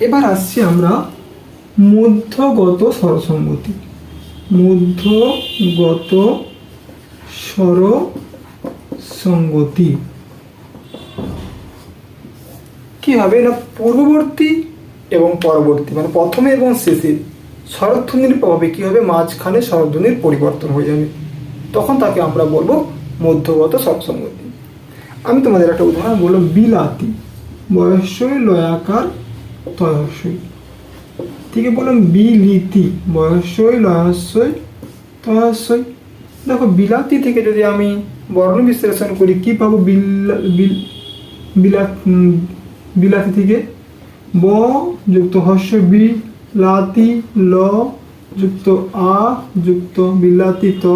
এবার আসছি আমরা মধ্যগত স্বরসঙ্গতি মধ্যগত স্বর সঙ্গতি কি হবে? না পূর্ববর্তী এবং পরবর্তী মানে প্রথমে এবং শেষে। স্বরধ্বনির প্রভাবে কি হবে? মাঝখানে স্বরধ্বনির পরিবর্তন হয়ে যাবে। তখন তাকে আমরা বলব মধ্যগত স্বরসঙ্গতি আমি তোমাদের একটা উদাহরণ বলব বিলাতি। বয়স্যই লয়াকার তয়স্যই ঠিক আছে বললাম, বিলিতি বয়স্যই লয়স্যই তয়স্যই দেখো, বিলাতি থেকে যদি আমি বর্ণ বিশ্লেষণ করি, কি পাবো বিল বিল বিলাত থেকে? ব যুক্ত হর্ষ বি লাতি, ল যুক্ত আ যুক্ত বিলাতি, ত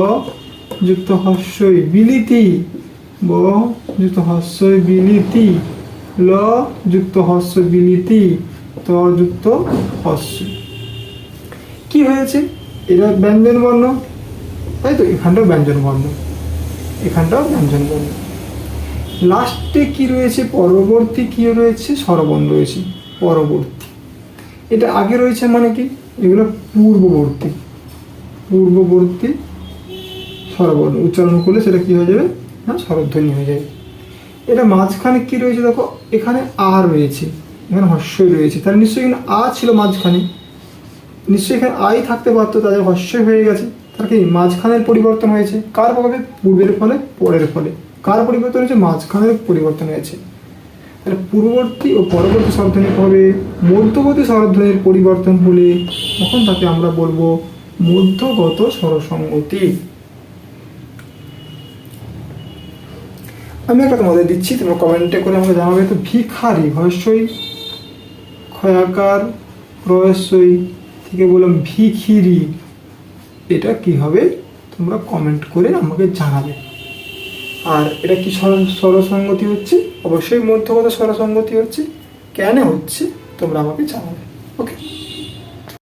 যুক্ত হর্ষই বিলিতি। ব যুক্ত হর্ষই বিলিতি। ল যুক্ত হর্ষ বিলিতি। যুক্ত হর্ষ কি হয়েছে? এটা ব্যঞ্জন বর্ণ। তাই তো? এখানটাও ব্যঞ্জন বর্ণ। এখানটাও ব্যঞ্জন বর্ণ। লাস্টে কি রয়েছে? পরবর্তী কি রয়েছে? স্বরবর্ণ রয়েছে। পরবর্তী। এটা আগে রয়েছে মানে কি? এগুলো পূর্ববর্তী। পূর্ববর্তী স্বরবর্ণ। উচ্চারণ করলে সেটা কি হয়ে যাবে? না স্বরধ্বনি হয়ে যাবে। এটা মাঝখানে কি রয়েছে? দেখো, এখানে আ রয়েছে। এখানে হর্ষই রয়েছে। তাহলে নিশ্চয়ই এখানে আ ছিল মাঝখানে। নিশ্চয়ই এখানে আই থাকতে পারতো, তাদের হর্ষই হয়ে গেছে। তার কি, মাঝখানের পরিবর্তন হয়েছে। কার প্রভাবে? পূর্বের ফলে, পরের ফলে। কার পরিবর্তন হয়েছে? মাঝখানের পরিবর্তন হয়েছে। তাহলে পূর্ববর্তী ও পরবর্তী স্বরধ্বনির প্রভাবে মধ্যবর্তী স্বরধ্বনির পরিবর্তন হলে তখন তাকে আমরা বলব মধ্যগত স্বরসঙ্গতি আমি একটা তোমাদের দিচ্ছি, তোমরা কমেন্টে করে আমাকে জানাবে। তো ভিখারি ভয়সই ক্ষয়াকার প্রয়সই থেকে বললাম, ভিখিরি, এটা কি হবে? তোমরা কমেন্ট করে আমাকে জানাবে। আর এটা কি স্বর- স্বরসঙ্গতি হচ্ছে? অবশ্যই মধ্যগত স্বরসঙ্গতি হচ্ছে। কেন হচ্ছে? তোমরা আমাকে জানাবে। ওকে